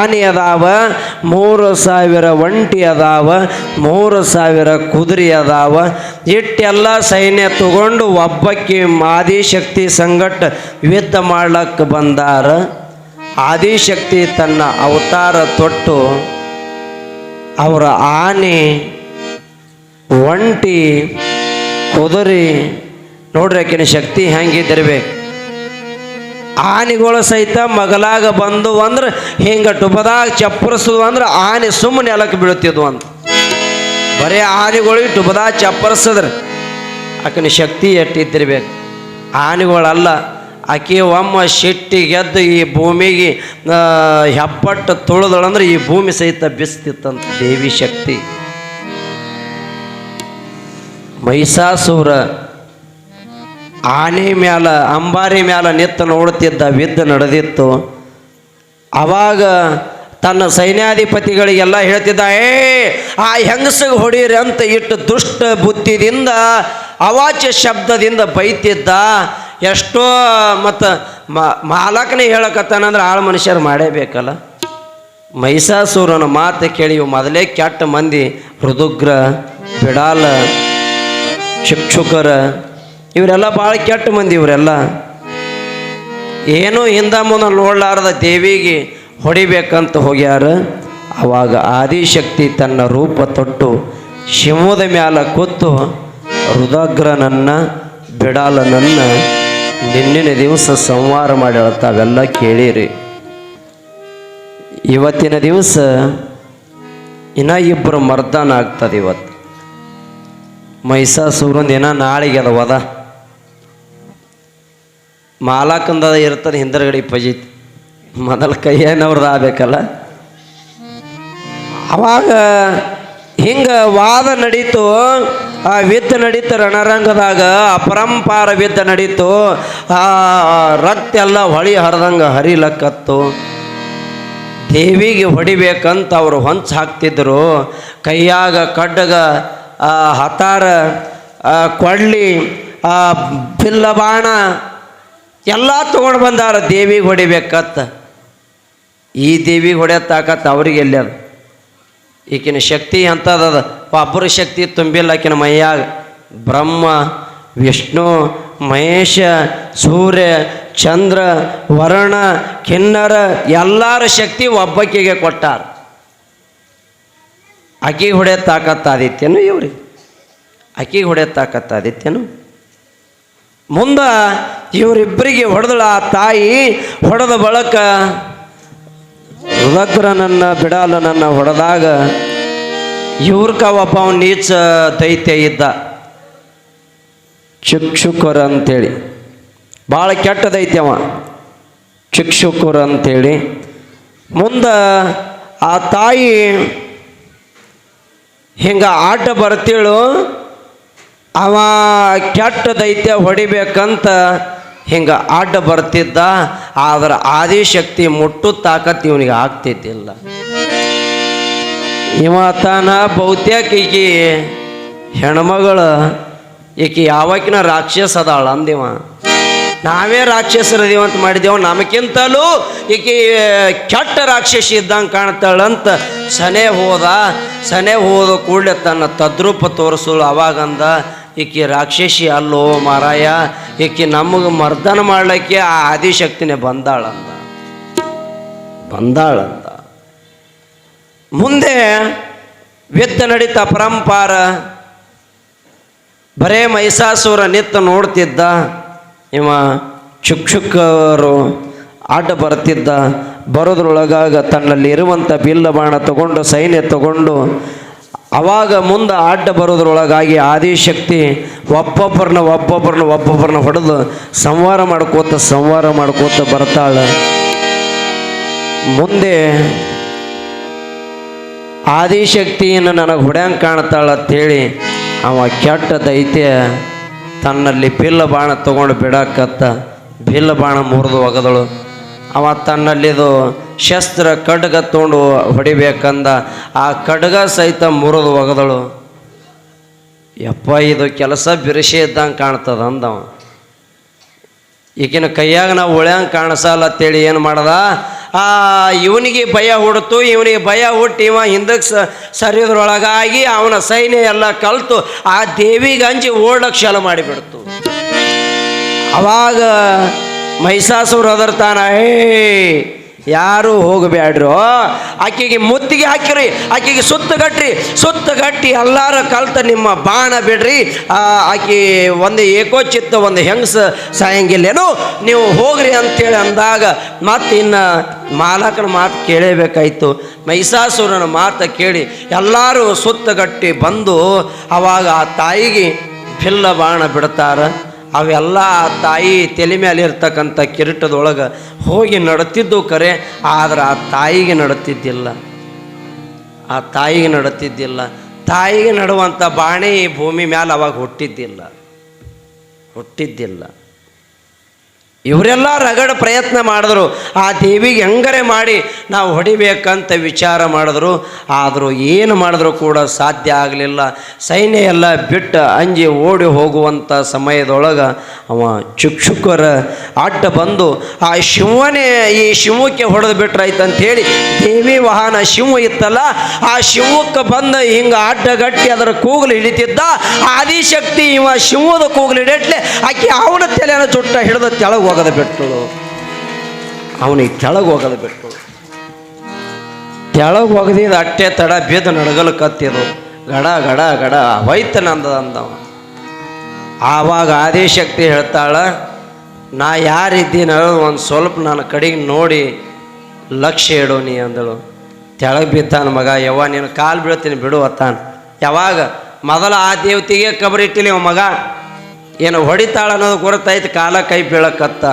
ಆನೆ ಅದಾವ ಮೂರು ಸಾವಿರ ಒಂಟಿ ಅದಾವ ಮೂರು ಸಾವಿರ ಕುದುರೆ ಅದಾವ ಇಟ್ಟೆಲ್ಲ ಸೈನ್ಯ ತಗೊಂಡು ಒಬ್ಬಕ್ಕೆ ಆದಿಶಕ್ತಿ ಸಂಗಟ ಯುದ್ಧ ಮಾಡ್ಲಕ್ಕೆ ಬಂದಾರ. ಆದಿಶಕ್ತಿ ತನ್ನ ಅವತಾರ ತೊಟ್ಟು ಅವರ ಆನೆ, ಒಂಟಿ, ಕುದುರೆ, ನೋಡ್ರಿ ಆಕಿನ ಶಕ್ತಿ ಹೆಂಗಿದ್ದಿರ್ಬೇಕು. ಆನೆಗಳು ಸಹಿತ ಮಗಲಾಗ ಬಂದು ಅಂದ್ರೆ ಹಿಂಗೆ ಟುಬದಾಗ ಚಪ್ಪರಿಸುದು ಅಂದ್ರೆ ಆನೆ ಸುಮ್ಮನೆ ನೆಲಕ್ಕೆ ಬೀಳುತ್ತಿದ್ವು ಅಂತ. ಬರೀ ಆನೆಗಳಿಗೆ ಟುಬದಾಗ ಚಪ್ಪರಿಸಿದ್ರೆ ಆಕಿನ ಶಕ್ತಿ ಎಟ್ಟಿದ್ದಿರ್ಬೇಕು. ಆನೆಗಳಲ್ಲ, ಆಕೆ ಒಮ್ಮ ಶೆಟ್ಟಿ ಗೆದ್ದು ಈ ಭೂಮಿಗೆ ಹೆಪ್ಪಟ್ಟು ಹೆಬ್ಬಟ್ಟು ತುಳಿದಳಂದ್ರೆ ಈ ಭೂಮಿ ಸಹಿತ ಬಿಸ್ತಿತ್ತಂತ ದೇವಿ ಶಕ್ತಿ. ಮೈಸಾಸುರ ಆನೆ ಮ್ಯಾಲ, ಅಂಬಾರಿ ಮ್ಯಾಲ ನಿತ್ತು ನೋಡುತ್ತಿದ್ದ ವಿದ್ದ ನಡೆದಿತ್ತು. ಅವಾಗ ತನ್ನ ಸೈನ್ಯಾಧಿಪತಿಗಳಿಗೆಲ್ಲ ಹೇಳ್ತಿದ್ದ, ಏ, ಆ ಹೆಂಗಸಿಗೆ ಹೊಡೀರಿ ಅಂತ ಇಟ್ಟು ದುಷ್ಟ ಬುದ್ಧಿದಿಂದ, ಅವಾಚ್ಯ ಶಬ್ದದಿಂದ ಬೈತಿದ್ದ. ಎಷ್ಟೋ ಮತ್ತು ಮಾಲಕನೇ ಹೇಳಕತ್ತಾನಂದ್ರೆ ಆಳು ಮನುಷ್ಯರು ಮಾಡೇಬೇಕಲ್ಲ. ಮೈಸಾಸೂರನ ಮಾತು ಕೇಳಿ ಮೊದಲೇ ಕೆಟ್ಟ ಮಂದಿ ಹೃದುಗ್ರ ಬಿಡಾಲ ಶಿಕ್ಷಕರ ಇವರೆಲ್ಲ ಭಾಳ ಕೆಟ್ಟ ಮಂದಿ ಇವರೆಲ್ಲ. ಏನೂ ಹಿಂದ ಮುಂದೆ ನೋಡಲಾರ್ದ ದೇವಿಗೆ ಹೊಡಿಬೇಕಂತ ಹೋಗ್ಯಾರ. ಆವಾಗ ಆದಿಶಕ್ತಿ ತನ್ನ ರೂಪ ತೊಟ್ಟು ಶಿವದ ಮ್ಯಾಲ ಕೂತು ರುದಗ್ರನನ್ನ ಬಿಡಾಲನನ್ನ ನಿನ್ನಿನ ದಿವಸ ಸಂವಾರ ಮಾಡಿ ಹೇಳ್ತಾವೆಲ್ಲ ಕೇಳಿರಿ. ಇವತ್ತಿನ ದಿವಸ ಇನ್ನ ಇಬ್ಬರು ಮರ್ದಾನ ಆಗ್ತದೆ ಇವತ್ತು. ಮೈಸಾಸೂರಂದ ದಿನ ನಾಳೆಗೆ ಅದ. ಮಾಲಾಕಂದ ಇರ್ತಾನೆ ಹಿಂದರ್ಗಡೆ ಪಜಿತ್ ಮೊದಲ ಕೈಯನವ್ರದ್ದು ಆಗ್ಬೇಕಲ್ಲ? ಅವಾಗ ಹಿಂಗ ವಾದ ನಡೀತು, ಆ ವಿದ್ದ ನಡೀತು ರಣರಂಗದಾಗ, ಅಪರಂಪಾರ ವಿದ್ದ ನಡೀತು, ಆ ರಕ್ತ ಎಲ್ಲ ಹೊಳಿ ಹರಿದಂಗೆ ಹರಿಲಕ್ಕತ್ತು. ದೇವಿಗೆ ಹೊಡಿಬೇಕಂತ ಅವರು ಹೊಂಚು ಹಾಕ್ತಿದ್ರು. ಕೈಯಾಗ ಕಡ್ಡಗ ಹತಾರ ಕೊಡ್ಲಿ ಬಿಲ್ಲ ಬಾಣ ಎಲ್ಲ ತೊಗೊಂಡು ಬಂದಾರ ದೇವಿಗೆ ಹೊಡಿಬೇಕತ್ತ. ಈ ದೇವಿಗೆ ಹೊಡೆಯ ತಾಕತ್ತ ಅವ್ರಿಗೆ ಎಲ್ಲಿ ಅದು? ಈಕಿನ ಶಕ್ತಿ ಅಂಥದ್ದದ ಒಬ್ಬರ ಶಕ್ತಿ ತುಂಬಿಲ್ಲ ಆಕಿನ ಮೈಯಾಗ. ಬ್ರಹ್ಮ, ವಿಷ್ಣು, ಮಹೇಶ, ಸೂರ್ಯ, ಚಂದ್ರ, ವರುಣ, ಕಿನ್ನರ ಎಲ್ಲರ ಶಕ್ತಿ ಒಬ್ಬಕ್ಕಿಗೆ ಕೊಟ್ಟಾರ. ಆಕಿಗೆ ಹೊಡೆಯ ತಾಕತ್ತಾದಿತ್ಯನು ಇವ್ರಿಗೆ? ಹೊಡೆಯೋ ಹೊಡೆಯ ತಾಕತ್ತಾದಿತ್ಯನು ಮುಂದೆ ಇವರಿಬ್ಬರಿಗೆ ಹೊಡೆದಳ ಆ ತಾಯಿ ಹೊಡೆದ ಬಳಕ ರುದ್ರನನ್ನ ಬಿಡಾಲನನ್ನ ಹೊಡೆದಾಗ ಇವ್ರಕ ಒಬ್ಬ ಅವನು ನೀಚ ದೈತ್ಯ ಇದ್ದ. ಚುಕ್ಷುಕುರ ಅಂತೇಳಿ. ಭಾಳ ಕೆಟ್ಟ ದೈತ್ಯವ ಚುಕ್ಷುಕುರ ಅಂತೇಳಿ. ಮುಂದೆ ಆ ತಾಯಿ ಹಿಂಗ ಆಟ ಬರ್ತೀಳು ಅವ ಕೆಟ್ಟ ದೈತ್ಯ ಹೊಡಿಬೇಕಂತ ಹಿಂಗ ಅಡ್ಡ ಬರ್ತಿದ್ದ, ಆದ್ರೆ ಆದಿಶಕ್ತಿ ಮುಟ್ಟು ತಾಕತ್ ಇವನಿಗೆ ಆಗ್ತಿದ್ದಿಲ್ಲ. ಇವ ತಾನ ಬಹುತೇಕ ಈಕಿ ಹೆಣ್ಮಗಳು, ಈಕಿ ಯಾವಕಿನ ರಾಕ್ಷಸ ಅದಾಳ ಅಂದಿವ. ನಾವೇ ರಾಕ್ಷಸರದೀವ ಅಂತ ಮಾಡಿದೆವು, ನಮಗಿಂತಲೂ ಈಕಿ ಕೆಟ್ಟ ರಾಕ್ಷಸಿ ಇದ್ದಂಗೆ ಕಾಣ್ತಾಳಂತ ಸನೆ ಹೋದ ಸನೆ ಹೋದ ಕೂಡಲೇ ತನ್ನ ತದ್ರೂಪ ತೋರಿಸಲು ಅವಾಗಂದ ಈಕಿ ರಾಕ್ಷಸಿ ಅಲ್ಲೋ ಮಾರಾಯ, ಈಕೆ ನಮಗೆ ಮರ್ದನ ಮಾಡ್ಲಿಕ್ಕೆ ಆ ಆದಿಶಕ್ತಿನೇ ಬಂದಾಳಂತ ಬಂದಾಳಂತ ಮುಂದೆ ವ್ಯತ್ತ ನಡೀತ ಪರಂಪಾರ, ಬರೇ ಮೈಸಾಸುರ ನಿತ್ತ ನೋಡ್ತಿದ್ದ, ಇವ ಚುಕ್ಷುಕರು ಆಟ ಬರ್ತಿದ್ದ, ಬರೋದ್ರೊಳಗಾಗ ತನ್ನಲ್ಲಿ ಇರುವಂಥ ಬಿಲ್ಲ ಬಾಣ ತಗೊಂಡು, ಸೈನ್ಯ ತಗೊಂಡು ಅವಾಗ ಮುಂದೆ ಅಡ್ಡ ಬರೋದ್ರೊಳಗಾಗಿ ಆದಿಶಕ್ತಿ ಒಬ್ಬೊಬ್ಬರನ್ನ ಒಬ್ಬೊಬ್ಬರನ್ನ ಒಬ್ಬೊಬ್ಬರನ್ನ ಹೊಡೆದು ಸಂವಾರ ಮಾಡ್ಕೋತ ಸಂವಾರ ಮಾಡ್ಕೋತ ಬರ್ತಾಳೆ. ಮುಂದೆ ಆದಿಶಕ್ತಿಯನ್ನು ನನಗೆ ಹೊಡ್ಯಂಗೆ ಕಾಣ್ತಾಳ ಅಂತೇಳಿ ಅವ ಕೆಟ್ಟ ದೈತ್ಯ ತನ್ನಲ್ಲಿ ಬಿಲ್ಲ ಬಾಣ ತೊಗೊಂಡು ಬಿಡಾಕತ್ತ. ಬಿಲ್ಲ ಬಾಣ ಮುರಿದು ಒಗದಳು. ಅವ ತನ್ನಲ್ಲಿದು ಶಸ್ತ್ರ ಖಡ್ಗ ತೊಗೊಂಡು ಹೊಡಿಬೇಕಂದ, ಆ ಖಡ್ಗ ಸಹಿತ ಮುರಿದು ಒಗದಳು. ಯಪ್ಪ, ಇದು ಕೆಲಸ ಬಿರಿಸಿ ಇದ್ದಂಗೆ ಕಾಣ್ತದ ಅಂದವ ಈಗಿನ ಕೈಯಾಗ ನಾವು ಉಳ್ಯಂಗೆ ಕಾಣಿಸಲ್ಲ ಅಂತೇಳಿ ಏನು ಮಾಡ್ದ? ಆ, ಇವನಿಗೆ ಭಯ ಹುಡ್ತು, ಇವನಿಗೆ ಭಯ ಹುಟ್ಟಿ ಇವ ಹಿಂದಕ್ಕೆ ಸ ಸರಿಯೋದ್ರೊಳಗಾಗಿ ಅವನ ಸೈನ್ಯ ಎಲ್ಲ ಕಲ್ತು, ಆ ದೇವಿಗೆ ಅಂಜಿ ಓಡಕ್ಕೆ ಚಾಲು ಮಾಡಿಬಿಡ್ತು. ಅವಾಗ ಮಹಿಷಾಸುರ ಅದರ್ತಾನ ಹೇ, ಯಾರು ಹೋಗಬೇಡ್ರು ಆಕೆಗೆ ಮುತ್ತಿಗೆ ಹಾಕಿರಿ, ಆಕೆಗೆ ಸುತ್ತ ಗಟ್ಟಿ ಎಲ್ಲಾರು ಕಲ್ತ ನಿಮ್ಮ ಬಾಣ ಬಿಡ್ರಿ. ಆಕೆ ಒಂದು ಏಕೋಚಿತ್ತ, ಒಂದು ಹೆಂಗಸ ಸಾಯಂಗಿಲ್ಲೇನು, ನೀವು ಹೋಗ್ರಿ ಅಂತೇಳಿ ಅಂದಾಗ ಮತ್ತೆ ಇನ್ನು ಮಾಲಕನ ಮಾತು ಕೇಳಬೇಕಾಯಿತು. ಮೈಸಾಸುರನ ಮಾತು ಕೇಳಿ ಎಲ್ಲರೂ ಸುತ್ತಗಟ್ಟಿ ಬಂದು ಅವಾಗ ಆ ತಾಯಿಗೆ ಬಿಲ್ಲ ಬಾಣ ಬಿಡ್ತಾರ. ಅವೆಲ್ಲ ತಾಯಿ ತಲೆ ಮೇಲೆ ಇರ್ತಕ್ಕಂಥ ಕಿರೀಟದೊಳಗೆ ಹೋಗಿ ನಡುತ್ತಿದ್ದು ಕರೆ, ಆದ್ರೆ ಆ ತಾಯಿಗೆ ನಡುತ್ತಿದ್ದಿಲ್ಲ ಆ ತಾಯಿಗೆ ನಡುತ್ತಿದ್ದಿಲ್ಲ ತಾಯಿಗೆ ನಡುವಂಥ ಬಾಣೆ ಭೂಮಿ ಮೇಲೆ ಅವಾಗ ಹುಟ್ಟಿದ್ದಿಲ್ಲ. ಹುಟ್ಟಿದ್ದಿಲ್ಲ. ಇವರೆಲ್ಲ ರಗಡ ಪ್ರಯತ್ನ ಮಾಡಿದ್ರು. ಆ ದೇವಿಗೆ ಹೆಂಗರೆ ಮಾಡಿ ನಾವು ಹೊಡಿಬೇಕಂತ ವಿಚಾರ ಮಾಡಿದ್ರು. ಆದರೂ ಏನು ಮಾಡಿದ್ರು ಕೂಡ ಸಾಧ್ಯ ಆಗಲಿಲ್ಲ. ಸೈನ್ಯ ಎಲ್ಲ ಬಿಟ್ಟು ಅಂಜಿ ಓಡಿ ಹೋಗುವಂಥ ಸಮಯದೊಳಗೆ ಅವ ಚುಕ್ಷುಕರ ಅಡ್ಡ ಬಂದು ಆ ಶಿವನೇ ಈ ಶಿವಕ್ಕೆ ಹೊಡೆದು ಬಿಟ್ರಾಯ್ತು ಹೇಳಿ ದೇವಿ ವಾಹನ ಶಿವ ಇತ್ತಲ್ಲ, ಆ ಶಿವಕ್ಕೆ ಬಂದು ಹಿಂಗೆ ಅಡ್ಡಗಟ್ಟಿ ಅದರ ಕೂಗಲು ಹಿಡಿತಿದ್ದ, ಆದಿಶಕ್ತಿ ಇವ ಶಿವದ ಕೂಗಲು ಹಿಡಿಯಟ್ಲೆ, ಆಕೆ ಅವನ ತಲೆಯನ್ನು ಚುಟ್ಟ ಹಿಡಿದು ತೆಳಗೆ ಹೋಗದ ಬಿಟ್ಟಳು. ಅವನಿಗೆ ಕೆಳಗೆ ಹೋಗದ ಬಿಟ್ಟಳು. ತೆಳಗೆ ಹೋಗದಿದ್ದು ಅಟ್ಟೆ ತಡ ಬೇದ ನಡಗಲು ಕತ್ತಿದು. ಗಡ ಗಡ ಗಡ, ಹೋಯ್ತ ಅಂದವ. ಆವಾಗ ಆದಿಶಕ್ತಿ ಹೇಳ್ತಾಳ, ನಾ ಯಾರಿದ್ದೀನಿ ಒಂದು ಸ್ವಲ್ಪ ನನ್ನ ಕಡೆಗೆ ನೋಡಿ ಲಕ್ಷ್ಯ ಇಡು ನೀ ಅಂದಳು. ತೆಳಗೆ ಬಿದ್ದಾನ ಮಗ, ಯವ್ವ, ನೀನು ಕಾಲು ಬೀಳ್ತೀನಿ ಬಿಡು ಯಾವಾಗ? ಮೊದಲ ಆ ದೇವತೆಗೆ ಕಬರಿಟ್ಟಿಲಿ ಅವ ಮಗ. ಏನು ಹೊಡಿತಾಳ ಅನ್ನೋದು ಗೊತ್ತಾಯ್ತು ಕಾಲ ಕೈ ಬೀಳಕತ್ತ.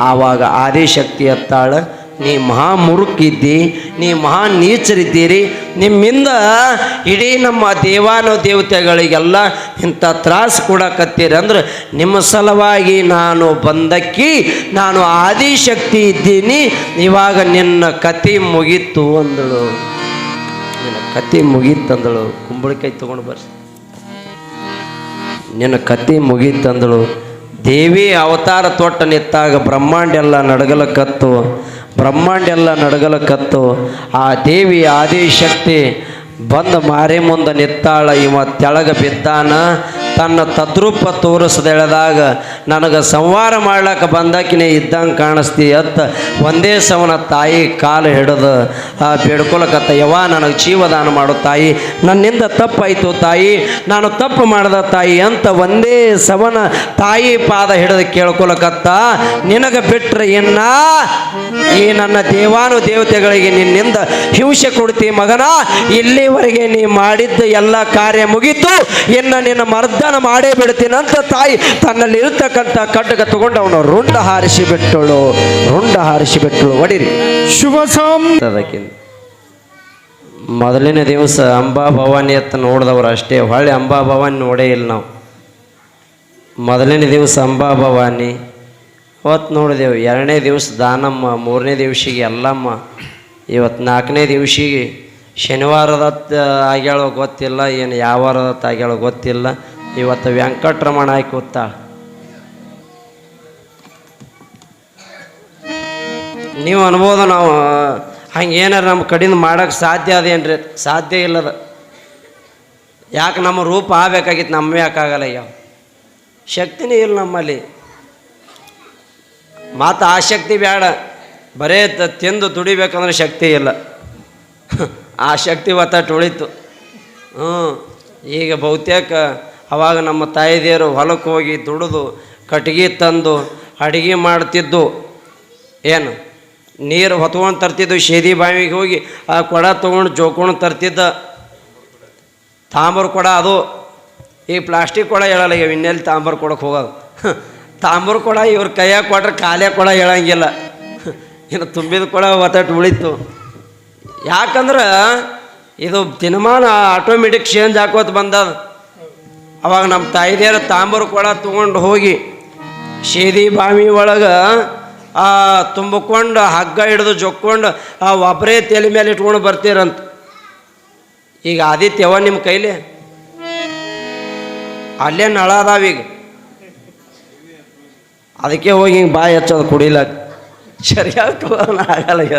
ಆವಾಗ ಆದಿಶಕ್ತಿ ಎತ್ತಾಳ. ನೀ ಮಹಾ ಮುರುಕಿದ್ದಿ, ನೀ ಮಹಾ ನೀಚರಿದ್ದೀರಿ. ನಿಮ್ಮಿಂದ ಇಡೀ ನಮ್ಮ ದೇವಾನು ದೇವತೆಗಳಿಗೆಲ್ಲ ಇಂಥ ತ್ರಾಸು ಕೊಡಕತ್ತೀರಿ ಅಂದ್ರೆ ನಿಮ್ಮ ಸಲುವಾಗಿ ನಾನು ಬಂದಕ್ಕಿ ನಾನು ಆದಿಶಕ್ತಿ ಇದ್ದೀನಿ. ಇವಾಗ ನಿನ್ನ ಕತೆ ಮುಗೀತು ಅಂದಳು. ನಿನ್ನ ಮುಗೀತು ಅಂದಳು. ಕುಂಬಳಕಾಯಿ ತೊಗೊಂಡು ಬರ್ಸಿ. ನಿನ್ನ ಕತೆ ಮುಗೀತಂದಳು. ದೇವಿ ಅವತಾರ ತೊಟ್ಟ ನಿತ್ತಾಗ ಬ್ರಹ್ಮಾಂಡ ಎಲ್ಲ ನಡಗಲಕತ್ತು ಬ್ರಹ್ಮಾಂಡ ಎಲ್ಲ ನಡಗಲಕತ್ತು ಆ ದೇವಿ ಆದಿಶಕ್ತಿ ಬಂದು ಮಾರಿ ಮುಂದೆ ನಿತ್ತಾಳ ಇವ ತೆಳಗ ಬಿದ್ದಾನ. ತನ್ನ ತದ್ರೂಪ ತೋರಿಸದ ಎಳೆದಾಗ ನನಗೆ ಸಂವಾರ ಮಾಡ್ಲಕ್ಕೆ ಬಂದಾಕಿನೇ ಇದ್ದಂಗೆ ಕಾಣಿಸ್ತಿ ಅತ್ತ ಒಂದೇ ಸವನ ತಾಯಿ ಕಾಲು ಹಿಡಿದು ಬೇಡ್ಕೊಳಕತ್ತ ಯವಾ ನನಗೆ ಜೀವದಾನ ಮಾಡು ತಾಯಿ, ನನ್ನಿಂದ ತಪ್ಪಾಯಿತು ತಾಯಿ, ನಾನು ತಪ್ಪು ಮಾಡ್ದ ತಾಯಿ ಅಂತ ಒಂದೇ ಸವನ ತಾಯಿ ಪಾದ ಹಿಡಿದು ಕೇಳ್ಕೊಳಕತ್ತ, ನಿನಗೆ ಬಿಟ್ಟರೆ ಇನ್ನ ಈ ನನ್ನ ದೇವಾನು ದೇವತೆಗಳಿಗೆ ನಿನ್ನಿಂದ ಹಿಂಸೆ ಕೊಡ್ತಿ ಮಗನ, ಇಲ್ಲಿವರೆಗೆ ನೀ ಮಾಡಿದ್ದ ಎಲ್ಲ ಕಾರ್ಯ ಮುಗೀತು, ಇನ್ನು ನಿನ್ನ ಮರ್ದನ ಮಾಡೇ ಬಿಡ್ತೀನಂತ ತಾಯಿ ತನ್ನಲ್ಲಿ ಇರತಕ್ಕಂಥ ಕಡ್ಡಗ ತಗೊಂಡು ಅವನು ರುಂಡ ಹಾರಿಸಿ ಬಿಟ್ಟಳು ರುಂಡ ಹಾರಿಸಿ ಬಿಟ್ಟಳು ಒಡಿರಿ. ಶುಭ ಸಾಂ ಅದಕ್ಕಿಂತ ಮೊದಲನೇ ದಿವಸ ಅಂಬಾ ಭವಾನಿ ಅತ್ತ ನೋಡಿದವ್ರು ಅಷ್ಟೇ. ಹೊಳ್ಳಿ ಅಂಬಾ ಭವಾನಿ ನೋಡೇ ಇಲ್ಲ ನಾವು. ಮೊದಲನೇ ದಿವಸ ಅಂಬಾ ಭವಾನಿ ಅವತ್ತು ನೋಡಿದೆವು. ಎರಡನೇ ದಿವಸ ದಾನಮ್ಮ ಮೂರನೇ ದಿವಸಿಗೆ ಎಲ್ಲಮ್ಮ ಇವತ್ತು ನಾಲ್ಕನೇ ದಿವಸಿಗೆ ಶನಿವಾರದತ್ತ ಆಗ್ಯಾಳೋ ಗೊತ್ತಿಲ್ಲ ಏನು ಯಾವ ವಾರದತ್ತ ಆಗ್ಯಾಳೋ ಗೊತ್ತಿಲ್ಲ. ಇವತ್ತು ವೆಂಕಟರಮಣ ಕೂತಾಳ ನೀವು ಅನ್ಬೋದು ನಾವು ಹಂಗೆ ಏನಾರು ನಮ್ಮ ಕಡಿಂದ ಮಾಡೋಕ್ಕೆ ಸಾಧ್ಯ ಅದೇನ್ರಿ ಸಾಧ್ಯ ಇಲ್ಲದ. ಯಾಕೆ ನಮ್ಮ ರೂಪ ಆಗಬೇಕಾಗಿತ್ತು, ನಮ್ಮ ಯಾಕಾಗಲ್ಲ ಯಾವ ಶಕ್ತಿನೇ ಇಲ್ಲ ನಮ್ಮಲ್ಲಿ. ಮತ್ತು ಆ ಶಕ್ತಿ ಬೇಡ. ಬರೇ ತಿಂದು ದುಡಿಬೇಕಂದ್ರೆ ಶಕ್ತಿ ಇಲ್ಲ. ಆ ಶಕ್ತಿ ಒತ್ತಟ್ಟು ಉಳಿತು. ಹ್ಞೂ ಈಗ ಬಹುತೇಕ ಅವಾಗ ನಮ್ಮ ತಾಯಿದೆಯರು ಹೊಲಕ್ಕೆ ಹೋಗಿ ದುಡಿದು ಕಟ್ಟಿಗೆ ತಂದು ಅಡುಗೆ ಮಾಡ್ತಿದ್ದು. ಏನು? ನೀರು ಹೊತ್ಕೊಂಡು ತರ್ತಿದ್ದು, ಶೇದಿ ಬಾವಿಗೆ ಹೋಗಿ ಆ ಕೊಡ ತೊಗೊಂಡು ಜೋಕೊಂಡು ತರ್ತಿದ್ದ. ತಾಮ್ರ ಕೊಡ ಅದು. ಈ ಪ್ಲಾಸ್ಟಿಕ್ ಕೊಡ ಹೇಳಲ್ಲ ಈಗ ಇನ್ನೆಲ್ಲಿ ತಾಂಬರ್ ಕೊಡಕ್ಕೆ ಹೋಗೋದು? ತಾಂಬರ್ ಕೊಡ ಇವ್ರ ಕೈಯಾಗ ಕೊಟ್ರೆ ಕಾಲೇ ಕೊಡ ಹೇಳಂಗಿಲ್ಲ. ಇನ್ನು ತುಂಬಿದ ಕೊಡ ಒತ್ತಟ್ಟು ಉಳಿತು. ಯಾಕಂದ್ರೆ ಇದು ದಿನಮಾನ ಆಟೋಮೆಟಿಕ್ ಚೇಂಜ್ ಹಾಕೋದು ಬಂದದ. ಅವಾಗ ನಮ್ಮ ತಾಯಿದೇರ ತಾಂಬರು ಕೊಡ ತೊಗೊಂಡು ಹೋಗಿ ಶೇದಿ ಬಾವಿ ಒಳಗೆ ತುಂಬಿಕೊಂಡು ಹಗ್ಗ ಹಿಡಿದು ಜೊಕ್ಕೊಂಡು, ಆ ಒಬ್ಬರೇ ತಲೆ ಮೇಲೆ ಇಟ್ಕೊಂಡು ಬರ್ತೀರಂತ. ಈಗ ಆದಿತ್ಯವ ನಿಮ್ಮ ಕೈಲಿ? ಅಲ್ಲೇ ನಳ ಅದಾವ ಈಗ. ಅದಕ್ಕೆ ಹೋಗಿ ಹಿಂಗೆ ಬಾಯಿ ಹಚ್ಚೋದು ಕುಡಿಲ. ಸರಿಯಾಗಿ ಆಗಲ್ಲ ಈಗ.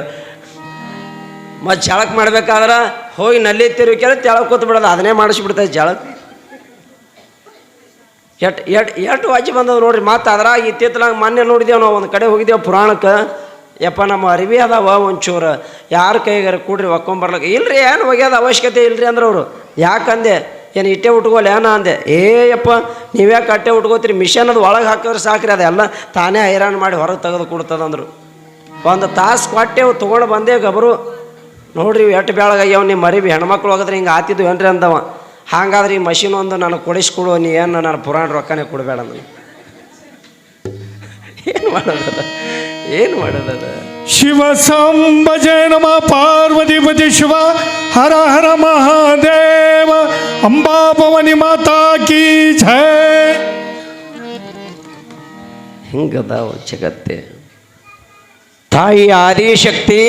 ಮತ್ತು ಜಳಕ್ ಮಾಡ್ಬೇಕಾದ್ರೆ ಹೋಗಿ ನಲ್ಲಿ ತಿರುಗಿದ್ರೆ ತೆಳಕ್ ಕೂತ್ ಬಿಡೋದು ಅದನ್ನೇ ಮಾಡಿಸ್ಬಿಡ್ತೈತೆ ಜಳಕ್ ಎಟ್ ಎಟ್ ಎಷ್ಟು ವಾಜಿ ಬಂದದ ನೋಡ್ರಿ, ಮತ್ತು ಅದ್ರಾಗ ಇತ್ತಿತ್ತಲಾಗ ಮೊನ್ನೆ ನೋಡಿದೇವು ನಾವು ಒಂದು ಕಡೆ ಹೋಗಿದ್ದೇವೆ ಪುರಾಣಕ್ಕೆ. ಯಪ್ಪ, ನಮ್ಮ ಅರಿವಿ ಅದಾವ ಒಂಚೂರು. ಯಾರ ಕೈಗಾರ ಕೂಡ್ರಿ ಒಕ್ಕೊಂಬರ್ಲಕ್ಕ ಇಲ್ರಿ, ಏನು ಒಗ್ಯೋದು ಅವಶ್ಯಕತೆ ಇಲ್ರಿ ಅಂದ್ರೆ ಅವರು. ಯಾಕಂದೆ ಏನು ಇಟ್ಟೆ ಉಟ್ಕೋಲ್ಲ ಏನ ಅಂದೆ? ಏ, ಯಪ್ಪ, ನೀವ್ಯಾಕೆ ಅಟ್ಟೆ ಉಟ್ಕೋತೀರಿ? ಮಿಷನ್ ಅದು ಒಳಗೆ ಹಾಕಿದ್ರೆ ಸಾಕ್ರಿ, ಅದೆಲ್ಲ ತಾನೇ ಹೈರಾಣ ಮಾಡಿ ಹೊರಗೆ ತೆಗೆದು ಕೊಡ್ತದಂದ್ರು ಒಂದು ತಾಸು ಕೊಟ್ಟೆವು ತೊಗೊಂಡು ಬಂದೆ ಗಬರು. ನೋಡ್ರಿ ಎಟ್ಟು ಬೆಳಗಾಗ್ಯಾವ ನಿಮ್ಮ ಮರಿಬಿ ಹೆಣ್ಮಕ್ಳು ಹೋಗಿದ್ರೆ ಹಿಂಗೆ ಆತಿದ್ವು ಏನ್ರಿ ಅಂದವ. ಹಾಗಾದ್ರೆ ಈ ಮಷಿನ್ ಒಂದು ನನಗೆ ಕೊಡಿಸ್ಕೊಡು ನೀ ಏನು ನಾನು ಪುರಾಣ ರೊಕ್ಕನೇ ಕೊಡಬೇಡ ನನಗೆ ಏನು ಮಾಡೋದದ? ಏನು ಮಾಡೋದದ? ಶಿವ ಸಂಭ ಜಯ ನಮ ಪಾರ್ವತಿ ಪತಿ ಶಿವ ಹರ ಹರ ಮಹಾದೇವ ಅಂಬಾ ಭವನಿ ಮಾತಾ ಕೀ ಜಯ ಹಿಂಗದಾವ ಜಗತ್ತೆ? ತಾಯಿ ಆದಿಶಕ್ತಿ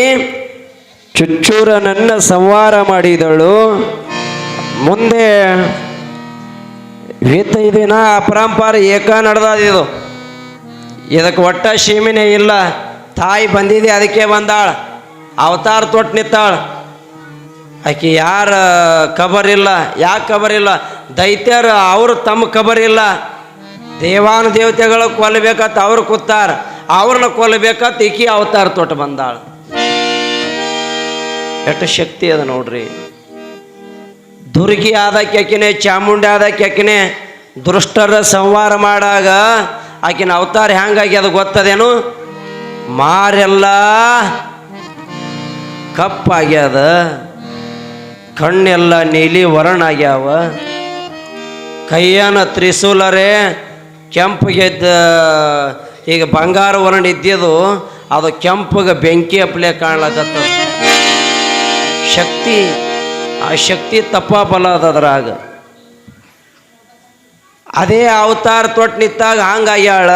ಚುಚ್ಚೂರನನ್ನ ಸಂವಾರ ಮಾಡಿದಳು. ಮುಂದೆ ವಿತ್ತ ಇದೀನ? ಅಪರಂಪಾರ ಏಕ ನಡೆದದ ಇದು. ಇದಕ್ಕೆ ಒಟ್ಟ ಸೀಮೆನೆ ಇಲ್ಲ. ತಾಯಿ ಬಂದಿದೆ, ಅದಕ್ಕೆ ಬಂದಾಳ. ಅವತಾರ ತೊಟ್ಟು ನಿತ್ತಾಳ ಆಕೆ ಯಾರ ಕಬರ್ ಇಲ್ಲ, ಯಾಕೆ ಇಲ್ಲ? ದೈತ್ಯರು ಅವರು ತಮ್ಮ ಕಬರ್ ಇಲ್ಲ. ದೇವಾನು ದೇವತೆಗಳು ಕೊಲ್ಲಬೇಕಂತ ಅವ್ರು ಕೂತಾರ. ಅವ್ರನ್ನ ಕೊಲ್ಲಬೇಕಂತ ಈಕಿ ಅವತಾರ ತೊಟ್ಟು ಬಂದಾಳ. ಎಷ್ಟು ಶಕ್ತಿ ಅದ ನೋಡ್ರಿ. ದುರ್ಗಿ ಆದ ಕೆಕ್ಕಿನೇ ಚಾಮುಂಡಿ ಆದ ಕೆಕ್ಕಿನೇ ದುಷ್ಟರ ಸಂಹಾರ ಮಾಡಾಗ ಆಕಿನ ಅವತಾರ ಹ್ಯಾಂಗಾಗಿ ಅದು ಗೊತ್ತದೇನು? ಮಾರೆಲ್ಲ ಕಪ್ಪಾಗ್ಯದ, ಕಣ್ಣೆಲ್ಲ ನೀಲಿ ವರ್ಣ ಆಗ್ಯಾವ ಕೈಯನ ತ್ರಿಶೂಲರೇ ಕೆಂಪಗೆದ್ದ ಈಗ ಬಂಗಾರ ವರ್ಣ ಇದ್ದಿದ್ದು, ಅದು ಕೆಂಪಗೆ ಬೆಂಕಿ ಅಪ್ಲೆ ಕಾಣ್ಲಕತ್ತದ. ಶಕ್ತಿ ಆ ಶಕ್ತಿ ತಪ್ಪ ಬಲ ಅದ ಅದ್ರಾಗ ಅದೇ ಅವತಾರ ತೊಟ್ಟು ನಿಂತಾಗ ಹಂಗಾಗ್ಯಾಳ,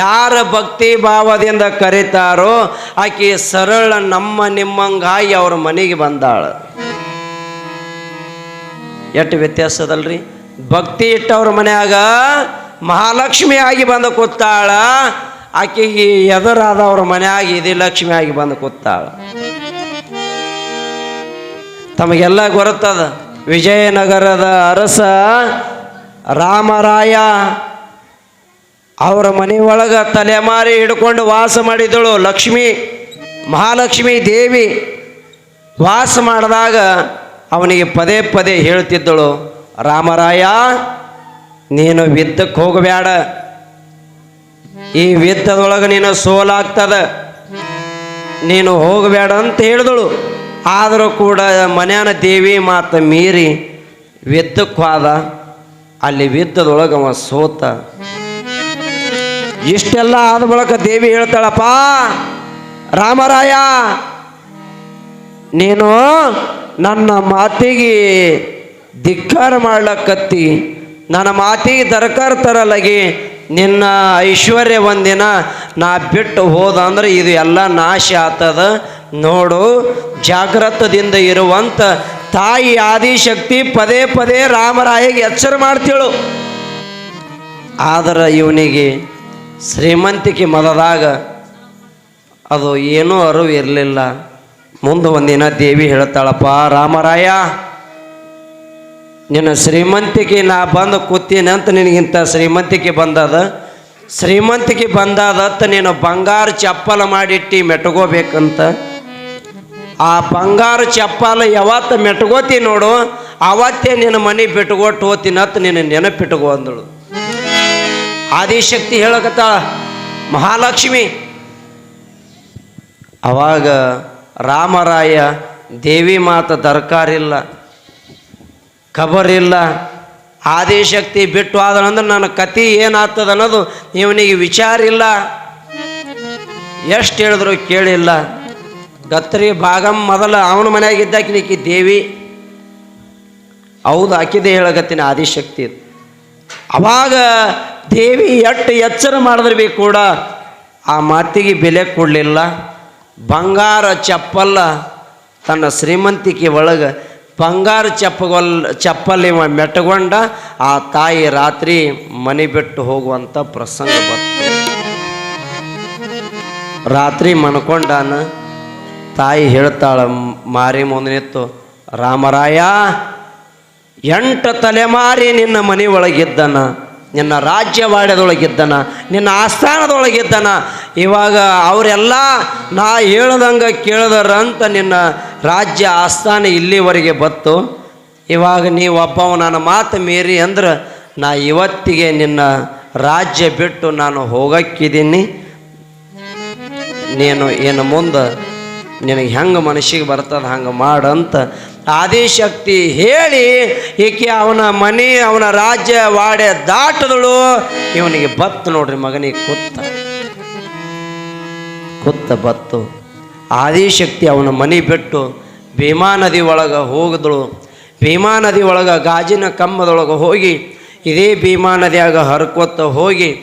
ಯಾರ ಭಕ್ತಿ ಭಾವದಿಂದ ಕರೀತಾರೋ ಆಕೆ ಸರಳ ನಮ್ಮ ನಿಮ್ಮಂಗಾಗಿ ಅವ್ರ ಮನೆಗೆ ಬಂದಾಳ. ಎಷ್ಟು ವ್ಯತ್ಯಾಸ ಅದಲ್ರಿ ಭಕ್ತಿ ಇಟ್ಟವ್ರ ಮನ್ಯಾಗ ಮಹಾಲಕ್ಷ್ಮಿ ಆಗಿ ಬಂದು ಕೂತಾಳ, ಆಕೆಗೆ ಎದುರಾದವ್ರ ಮನೆಯಾಗಿ ಇದೇ ಲಕ್ಷ್ಮಿ ಆಗಿ ಬಂದು ಕೂತಾಳ. ತಮಗೆಲ್ಲ ಗೊತ್ತದ ವಿಜಯನಗರದ ಅರಸ ರಾಮರಾಯ ಅವರ ಮನೆಯೊಳಗ ತಲೆಮಾರಿ ಹಿಡ್ಕೊಂಡು ವಾಸ ಮಾಡಿದಳು ಲಕ್ಷ್ಮಿ, ಮಹಾಲಕ್ಷ್ಮಿ ದೇವಿ. ವಾಸ ಮಾಡಿದಾಗ ಅವನಿಗೆ ಪದೇ ಪದೇ ಹೇಳ್ತಿದ್ದಳು, ರಾಮರಾಯ, ನೀನು ವಿದ್ದಕ್ಕೆ ಹೋಗಬೇಡ. ಈ ವಿದ್ದದೊಳಗೆ ನೀನು ಸೋಲಾಗ್ತದ. ನೀನು ಹೋಗಬೇಡ ಅಂತ ಹೇಳಿದಳು. ಆದರೂ ಕೂಡ ಮನ್ಯಾನ ದೇವಿ ಮಾತು ಮೀರಿ ವಿದ್ದಕ್ಕೆ ಹೋದ ಅಲ್ಲಿ ವಿದ್ದದೊಳಗೆ ಅವ ಸೋತ. ಇಷ್ಟೆಲ್ಲ ಆದ ಬಳಿಕ ದೇವಿ ಹೇಳ್ತಾಳಪ್ಪ, ರಾಮರಾಯ, ನೀನು ನನ್ನ ಮಾತಿಗೆ ಧಿಕ್ಕಾರ ಮಾಡ್ಲಕ್ಕತ್ತಿ ನನ್ನ ಮಾತಿಗೆ ದರಕಾರ ತರಲಾಗಿ. ನಿನ್ನ ಐಶ್ವರ್ಯ ಒಂದಿನ ನಾ ಬಿಟ್ಟು ಹೋದ ಅಂದ್ರೆ ಇದು ಎಲ್ಲ ನಾಶ ಆಗ್ತದ ನೋಡು, ಜಾಗ್ರತದಿಂದ ಇರುವಂತ ತಾಯಿ ಆದಿಶಕ್ತಿ ಪದೇ ಪದೇ ರಾಮರಾಯಿಗೆ ಎಚ್ಚರ ಮಾಡ್ತೇಳು. ಆದರೆ ಇವನಿಗೆ ಶ್ರೀಮಂತಿಕೆ ಮದದಾಗ ಅದು ಏನೂ ಅರಿವು ಇರಲಿಲ್ಲ. ಮುಂದೆ ಒಂದಿನ ದೇವಿ ಹೇಳ್ತಾಳಪ್ಪ, ರಾಮರಾಯ, ನಿನ್ನ ಶ್ರೀಮಂತಿಕೆ ನಾ ಬಂದು ಅಂತ ನಿನಗಿಂತ ಶ್ರೀಮಂತಿಕೆ ಬಂದದ. ಶ್ರೀಮಂತಿಕೆ ಬಂದಾದತ್ತ ನೀನು ಬಂಗಾರ ಚಪ್ಪಲ ಮಾಡಿಟ್ಟು ಮೆಟ್ಕೋಬೇಕಂತ ಆ ಬಂಗಾರ ಚಪ್ಪಾಲ ಯಾವತ್ತ ಮೆಟ್ಕೋತಿ ನೋಡು, ಅವತ್ತೇ ನಿನ್ನ ಮನೆ ಬಿಟ್ಕೊಟ್ಟು ಹೋತಿನತ್ ನಿನ್ನ ನೆನಪಿಟ್ಕೋ ಅಂದಳು. ಆದಿಶಕ್ತಿ ಹೇಳಕತ್ತ, ಮಹಾಲಕ್ಷ್ಮಿ, ಅವಾಗ ರಾಮರಾಯ ದೇವಿ ಮಾತ ದರ್ಕಾರಿಲ್ಲ ಖಬರಿಲ್ಲ ಆದಿಶಕ್ತಿ ಬಿಟ್ಟು ಆದನಂದ್ರೆ ನನ್ನ ಕತಿ ಏನಾಗ್ತದ ಅನ್ನೋದು ಇವನಿಗೆ ವಿಚಾರ ಇಲ್ಲ ಎಷ್ಟು ಹೇಳಿದ್ರು ಕೇಳಿಲ್ಲ. ಗತ್ರಿ ಭಾಗಂ ಮೊದಲ ಅವನ ಮನೆಯಾಗ ಇದ್ದಾಕಿನಿಕಿ ದೇವಿ. ಹೌದು, ಆಕಿದೆ ಹೇಳಗತ್ತಿನ ಆದಿಶಕ್ತಿ. ಅವಾಗ ದೇವಿ ಎಟ್ಟು ಎಚ್ಚರ ಮಾಡಿದ್ರೆ ಬಿ ಕೂಡ ಆ ಮಾತಿಗೆ ಬೆಲೆ ಕೊಡಲಿಲ್ಲ. ಬಂಗಾರ ಚಪ್ಪಲ್ಲ, ತನ್ನ ಶ್ರೀಮಂತಿಕೆ ಒಳಗೆ ಬಂಗಾರ ಚಪ್ಪಗೊಲ್, ಚಪ್ಪಲ್ಲಿ ಮೆಟ್ಟಗೊಂಡ ಆ ತಾಯಿ ರಾತ್ರಿ ಮನೆ ಬಿಟ್ಟು ಹೋಗುವಂಥ ಪ್ರಸಂಗ ಬಂತು. ರಾತ್ರಿ ಮನ್ಕೊಂಡಾನ ತಾಯಿ ಹೇಳ್ತಾಳ, ಮಾರಿ ಮುಂದೆ ನಿತ್ತು ರಾಮರಾಯ, ಎಂಟು ತಲೆಮಾರಿ ನಿನ್ನ ಮನೆ ಒಳಗಿದ್ದನ ನಿನ್ನ ರಾಜ್ಯವಾಡ್ಯದೊಳಗಿದ್ದನ ನಿನ್ನ ಆಸ್ಥಾನದೊಳಗಿದ್ದನ, ಇವಾಗ ಅವರೆಲ್ಲ ನಾ ಹೇಳ್ದಂಗೆ ಕೇಳ್ದರಂತ ನಿನ್ನ ರಾಜ್ಯ ಆಸ್ಥಾನ ಇಲ್ಲಿವರೆಗೆ ಬತ್ತು. ಇವಾಗ ನೀವು ಒಬ್ಬವ, ನನ್ನ ಮಾತು ಮೀರಿ ಅಂದ್ರೆ ನಾ ಇವತ್ತಿಗೆ ನಿನ್ನ ರಾಜ್ಯ ಬಿಟ್ಟು ನಾನು ಹೋಗಕ್ಕಿದ್ದೀನಿ. ನೀನು ಏನು ಮುಂದೆ ನಿನಗೆ ಹೆಂಗೆ ಮನಸ್ಸಿಗೆ ಬರ್ತದೆ ಹಂಗೆ ಮಾಡಂತ ಆದಿಶಕ್ತಿ ಹೇಳಿ ಈಕೆ ಅವನ ಮನೆ, ಅವನ ರಾಜ್ಯ ವಾಡೆ ದಾಟದಳು. ಇವನಿಗೆ ಬತ್ತು ನೋಡ್ರಿ ಮಗನಿಗೆ ಕುತ್ತ. ಕುತ್ತ ಬತ್ತು. ಆದಿಶಕ್ತಿ ಅವನ ಮನೆ ಬಿಟ್ಟು ಭೀಮಾ ನದಿ ಒಳಗೆ ಹೋಗಿದಳು. ಭೀಮಾ ನದಿ ಒಳಗೆ ಗಾಜಿನ ಕಂಬದೊಳಗೆ ಹೋಗಿ ಇದೇ ಭೀಮಾ ನದಿಯಾಗ ಹರ್ಕೊತ್ತ ಹೋಗಿ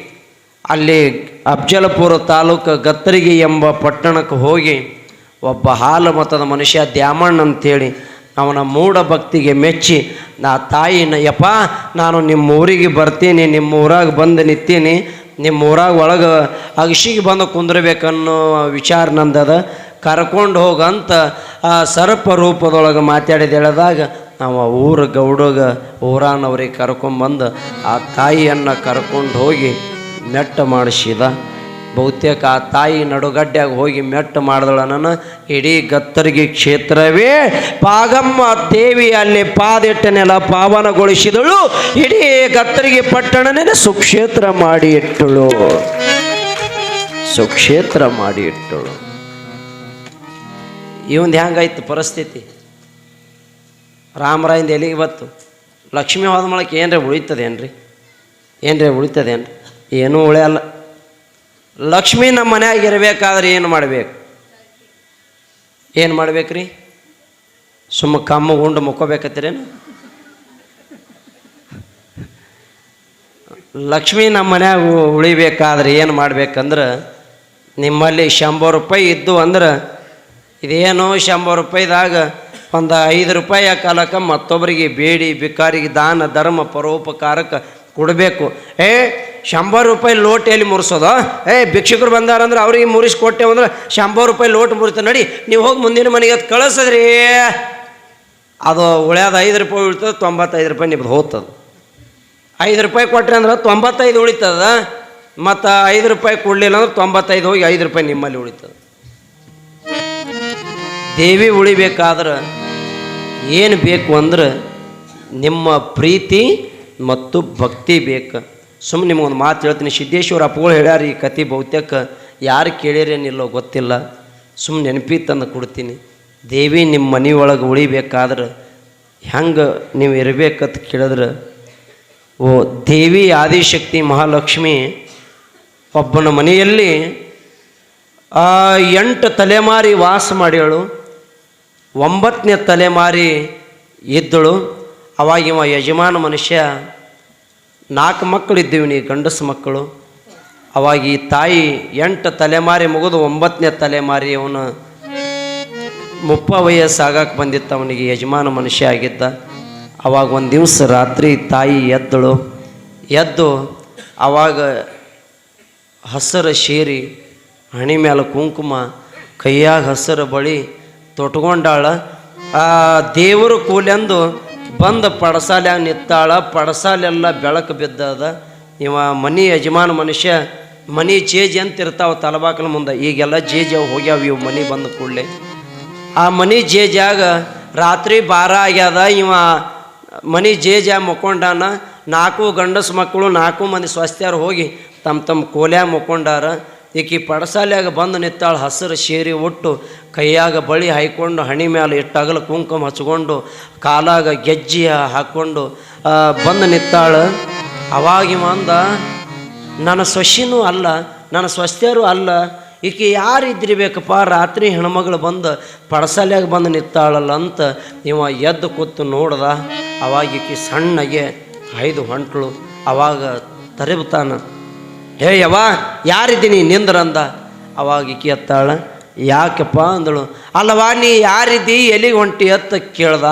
ಅಲ್ಲಿ ಅಫ್ಜಲಪುರ ತಾಲೂಕು ಗತ್ತರಿಗೆ ಎಂಬ ಪಟ್ಟಣಕ್ಕೆ ಹೋಗಿ ಒಬ್ಬ ಹಾಲು ಮತದ ಮನುಷ್ಯ ದ್ಯಾಮಣ್ಣ ಅಂಥೇಳಿ, ಅವನ ಮೂಢ ಭಕ್ತಿಗೆ ಮೆಚ್ಚಿ, ನಾ ತಾಯಿ ಯಪ್ಪ, ನಾನು ನಿಮ್ಮ ಊರಿಗೆ ಬರ್ತೀನಿ ನಿಮ್ಮ ಊರಾಗ ಬಂದು ನಿಂತೀನಿ ನಿಮ್ಮ ಊರಾಗ ಒಳಗೆ ಅಗಶಿಗೆ ಬಂದು ಕುಂದ್ರಬೇಕನ್ನೋ ವಿಚಾರ ನಂದದ. ಕರ್ಕೊಂಡು ಹೋಗಂತ ಆ ಸರ್ಪ ರೂಪದೊಳಗೆ ಮಾತಾಡಿದ ಹೇಳಿದಾಗ ನಾವು ಊರ ಗೌಡಗ ಊರಾನವ್ರಿಗೆ ಕರ್ಕೊಂಬಂದು ಆ ತಾಯಿಯನ್ನು ಕರ್ಕೊಂಡು ಹೋಗಿ ನೆಟ್ಟ ಮಾಡಿಸಿದ. ಬಹುತೇಕ ಆ ತಾಯಿ ನಡುಗಡ್ಡೆಯಾಗಿ ಹೋಗಿ ಮೆಟ್ಟು ಮಾಡಿದಳ ನಾನು ಇಡೀ ಗತ್ತರಿಗೆ ಕ್ಷೇತ್ರವೇ. ಪಾಗಮ್ಮ ದೇವಿ ಅಲ್ಲಿ ಪಾದಿಟ್ಟನೆಲ್ಲ ಪಾವನಗೊಳಿಸಿದಳು. ಇಡೀ ಗತ್ತರಿಗೆ ಪಟ್ಟಣನೇ ಸುಕ್ಷೇತ್ರ ಮಾಡಿ ಇಟ್ಟಳು. ಸುಕ್ಷೇತ್ರ ಮಾಡಿ ಇಟ್ಟಳು. ಇವಂದು ಹೆಂಗಾಯ್ತು ಪರಿಸ್ಥಿತಿ? ರಾಮರಾಯಿಂದ ಎಲ್ಲಿಗೆ ಬತ್ತು ಲಕ್ಷ್ಮೀ ಹೋದ ಮಳಕ್ಕೆ ಏನರೇ ಉಳಿತದೇನ್ರಿ? ಏನರೇ ಉಳಿತದೇನ್ರಿ? ಏನೂ ಉಳಿಯಲ್ಲ ಲಕ್ಷ್ಮಿ ನಮ್ಮ ಮನ್ಯಾಗ ಇರಬೇಕಾದ್ರೆ ಏನು ಮಾಡಬೇಕು? ಏನು ಮಾಡ್ಬೇಕ್ರಿ? ಸುಮ್ಮ ಕಮ್ಮ ಉಂಡು ಮುಕ್ಕೋಬೇಕತ್ತೀರೇನು? ಲಕ್ಷ್ಮಿ ನಮ್ಮ ಮನ್ಯಾಗ ಉಳಿಬೇಕಾದ್ರೆ ಏನು ಮಾಡ್ಬೇಕಂದ್ರೆ ನಿಮ್ಮಲ್ಲಿ ಶಂಬರ್ ರೂಪಾಯಿ ಇದ್ದು ಅಂದ್ರೆ ಇದೇನು ಶಂಬರ್ ರೂಪಾಯಿದಾಗ ಒಂದು ಐದು ರೂಪಾಯಿ ಕಾಲಕ್ಕೆ ಮತ್ತೊಬ್ಬರಿಗೆ ಬೇಡಿ ಬಿಕಾರಿಗೆ ದಾನ, ಧರ್ಮ, ಪರೋಪಕಾರಕ್ಕೆ ಕೊಡಬೇಕು. ಏ ಶಂಬರ್ ರೂಪಾಯಿ ಲೋಟ್ ಎಲ್ಲಿ ಮುರಿಸೋದು? ಏ, ಭಿಕ್ಷುಕರು ಬಂದಾರಂದ್ರೆ ಅವ್ರಿಗೆ ಮುರಿಸಿ ಕೊಟ್ಟೆವು ಅಂದ್ರೆ ಶಂಬರ್ ರೂಪಾಯಿ ಲೋಟ್ ಮುರಿತ ನಡಿ, ನೀವು ಹೋಗಿ ಮುಂದಿನ ಮನೆಗೆ ಅದು ಕಳಿಸದ್ರಿ. ಅದು ಉಳ್ಯಾದ ಐದು ರೂಪಾಯಿ ಉಳಿತದೆ, ತೊಂಬತ್ತೈದು ರೂಪಾಯಿ ನಿಮ್ದು ಹೋಗ್ತದೆ. ಐದು ರೂಪಾಯಿ ಕೊಟ್ರಿ ಅಂದ್ರೆ ತೊಂಬತ್ತೈದು ಉಳಿತದ, ಮತ್ತು ಐದು ರೂಪಾಯಿ ಕೊಡಲಿಲ್ಲ ಅಂದ್ರೆ ತೊಂಬತ್ತೈದು ಹೋಗಿ ಐದು ರೂಪಾಯಿ ನಿಮ್ಮಲ್ಲಿ ಉಳಿತದೆ. ದೇವಿ ಉಳಿಬೇಕಾದ್ರೆ ಏನು ಬೇಕು ಅಂದ್ರೆ ನಿಮ್ಮ ಪ್ರೀತಿ ಮತ್ತು ಭಕ್ತಿ ಬೇಕು. ಸುಮ್ಮನೆ ನಿಮಗೊಂದು ಮಾತು ಹೇಳ್ತೀನಿ. ಸಿದ್ದೇಶ್ವರ ಅಪ್ಪಗಳು ಹೇಳ್ಯಾರ ಈ ಕತೆ ಬಹುತೇಕ ಯಾರು ಕೇಳಿರೇನಿಲ್ಲೋ ಗೊತ್ತಿಲ್ಲ. ಸುಮ್ಮನೆ ನೆನಪಿ ತಂದು ಕೊಡ್ತೀನಿ. ದೇವಿ ನಿಮ್ಮ ಮನೆಯೊಳಗೆ ಉಳಿಬೇಕಾದ್ರೆ ಹೆಂಗೆ ನೀವು ಇರಬೇಕಂತ ಕೇಳಿದ್ರೆ, ಓ ದೇವಿ ಆದಿಶಕ್ತಿ ಮಹಾಲಕ್ಷ್ಮಿ ಒಬ್ಬನ ಮನೆಯಲ್ಲಿ ಎಂಟು ತಲೆಮಾರಿ ವಾಸ ಮಾಡ್ಯಾಳು. ಒಂಬತ್ತನೇ ತಲೆಮಾರಿ ಇದ್ದಳು. ಅವಾಗಿವ ಯಜಮಾನ ಮನುಷ್ಯ ನಾಲ್ಕು ಮಕ್ಕಳು ಇದ್ದೀವಿ ಗಂಡಸು ಮಕ್ಕಳು. ಅವಾಗ ಈ ತಾಯಿ ಎಂಟು ತಲೆಮಾರಿ ಮುಗಿದು ಒಂಬತ್ತನೇ ತಲೆಮಾರಿ ಅವನು ಮುಪ್ಪ ವಯಸ್ಸಾಗಕ್ಕೆ ಬಂದಿತ್ತು, ಅವನಿಗೆ ಯಜಮಾನ ಮನುಷ್ಯ ಆಗಿದ್ದ. ಅವಾಗ ಒಂದು ದಿವಸ ರಾತ್ರಿ ತಾಯಿ ಎದ್ದಳು. ಎದ್ದು ಅವಾಗ ಹಸರ ಶೇರಿ, ಹಣಿ ಮೇಲೆ ಕುಂಕುಮ, ಕೈಯಾಗ ಹಸರ ಬಳಿ ತೊಟ್ಕೊಂಡಾಳ. ಆ ದೇವರು ಕೂಲೆಂದು ಬಂದು ಪಡಸಾಲ್ಯಾಗ ನಿತ್ತಾಳ ಪಡಸಾಲೆಲ್ಲ ಬೆಳಕು ಬಿದ್ದದ. ಇವ ಮನಿ ಯಜಮಾನ ಮನುಷ್ಯ, ಮನಿ ಜೇಜಿ ಅಂತ ಇರ್ತಾವ ತಲಬಾಕಲ ಮುಂದೆ. ಈಗೆಲ್ಲ ಜೇಜಿ ಹೋಗ್ಯಾವ, ಇವು ಮನಿ ಬಂದ ಕೂಡಲೇ. ಆ ಮನಿ ಜೇಜಾಗ ರಾತ್ರಿ ಬಾರ ಆಗ್ಯದ, ಇವ ಮನಿ ಜೇಜ ಮಕ್ಕೊಂಡಾನ, ನಾಲ್ಕು ಗಂಡಸು ಮಕ್ಕಳು, ನಾಲ್ಕು ಮಂದಿ ಸ್ವಸ್ಥ್ಯಾರು ಹೋಗಿ ತಮ್ಮ ತಮ್ಮ ಕೋಲ್ಯಾಗ ಮಕ್ಕೊಂಡಾರ. ಈಕಿ ಪಡಸಾಲ್ಯಾಗ ಬಂದು ನಿತ್ತಾಳ ಹಸಿರು ಸೇರಿ ಒಟ್ಟು ಕೈಯಾಗ ಬಳಿ ಹಾಯ್ಕೊಂಡು ಹಣಿ ಮೇಲೆ ಇಟ್ಟಾಗಲ ಕುಂಕುಮ ಹಚ್ಕೊಂಡು ಕಾಲಾಗ ಗೆಜ್ಜಿ ಹಾಕ್ಕೊಂಡು ಬಂದು ನಿಂತಾಳು. ಅವಾಗಿ ಮಂದ, ನನ್ನ ಸೊಸಿನೂ ಅಲ್ಲ, ನನ್ನ ಸ್ವಸ್ಥ್ಯರು ಅಲ್ಲ, ಈಕೆ ಯಾರು ಬೇಕಪ್ಪ ರಾತ್ರಿ ಹೆಣ್ಮಗಳು ಬಂದು ಪಡಸಲ್ಯಾಗ ಬಂದು ನಿಂತಾಳಲ್ಲ ಅಂತ ಇವ ಎದ್ದು ಕೂತು ನೋಡ್ದ. ಅವಾಗ ಈಕೆ ಸಣ್ಣಗೆ ಐದು ಹೊಂಟ್ಳು. ಅವಾಗ ತರಿಬ್ತಾನ ಹೇ ಯವ್ವ, ಯಾರಿದ್ದೀನಿ ನಿಂದ್ರಂದ? ಅವಾಗ ಈಕೆ ಎತ್ತಾಳ. ಯಾಕಪ್ಪ ಅಂದಳು, ಅಲ್ಲವಾ, ನೀ ಯಾರಿದ್ದಿ? ಎಲ್ಲಿಗೆ ಹೊಂಟಿ? ಅಂತ ಕೇಳ್ದ.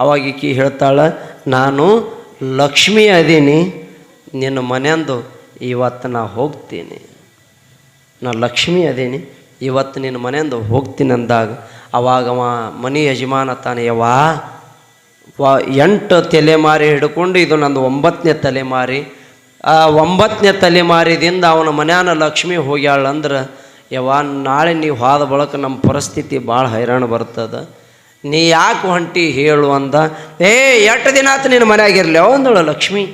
ಅವಾಗ ಈಕಿ ಹೇಳ್ತಾಳೆ, ನಾನು ಲಕ್ಷ್ಮಿ ಅದೀನಿ ನಿನ್ನ ಮನೆಯಂದು ಇವತ್ತು ನಾ ಹೋಗ್ತೀನಿ. ನಾ ಲಕ್ಷ್ಮಿ ಅದೀನಿ ಇವತ್ತು ನಿನ್ನ ಮನೆಯಂದು ಹೋಗ್ತೀನಿ ಅಂದಾಗ, ಅವಾಗ ಅವ ಮನೆ ಯಜಮಾನ ತಾನೆ, ಯವ್ವಾ, ವ, ಎಂಟು ತಲೆಮಾರಿ ಹಿಡ್ಕೊಂಡು ಇದು ನಂದು ಒಂಬತ್ತನೇ ತಲೆಮಾರಿ. ಆ ಒಂಬತ್ತನೇ ತಲೆಮಾರಿದಿಂದ ಅವನ ಮನ್ಯಾನ ಲಕ್ಷ್ಮಿ ಹೋಗ್ಯಾಳ ಅಂದ್ರೆ ಯವ್ವ, ನಾಳೆ ನೀವು ಹೋದ ಬಳಕ ನಮ್ಮ ಪರಿಸ್ಥಿತಿ ಭಾಳ ಹೈರಾಣ ಬರ್ತದೆ. ನೀ ಯಾಕೆ ಹೊಂಟಿ ಹೇಳು ಅಂದ, ಏ ಎಷ್ಟು ದಿನ ಆತ ನಿನ್ನ ಮನೆಯಾಗಿರಲಿ? ಅಂದಳು ಲಕ್ಷ್ಮಿ.